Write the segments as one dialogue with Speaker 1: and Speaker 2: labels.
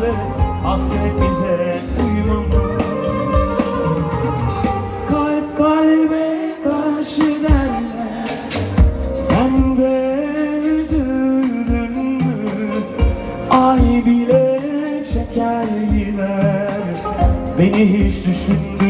Speaker 1: kaldı Hasret bize uyumamış Kalp kalbe karşı derler. Sen de üzüldün mü? Ay bile çeker gider Beni hiç düşündün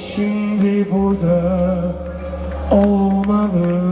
Speaker 1: şimdi burada olmalı